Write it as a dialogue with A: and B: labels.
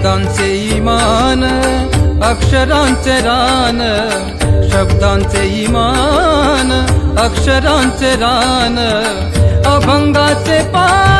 A: शब्दांचे इमान अक्षरांचे रान शब्दांचे इमान अक्षरांचे रान अभंगाचे पान.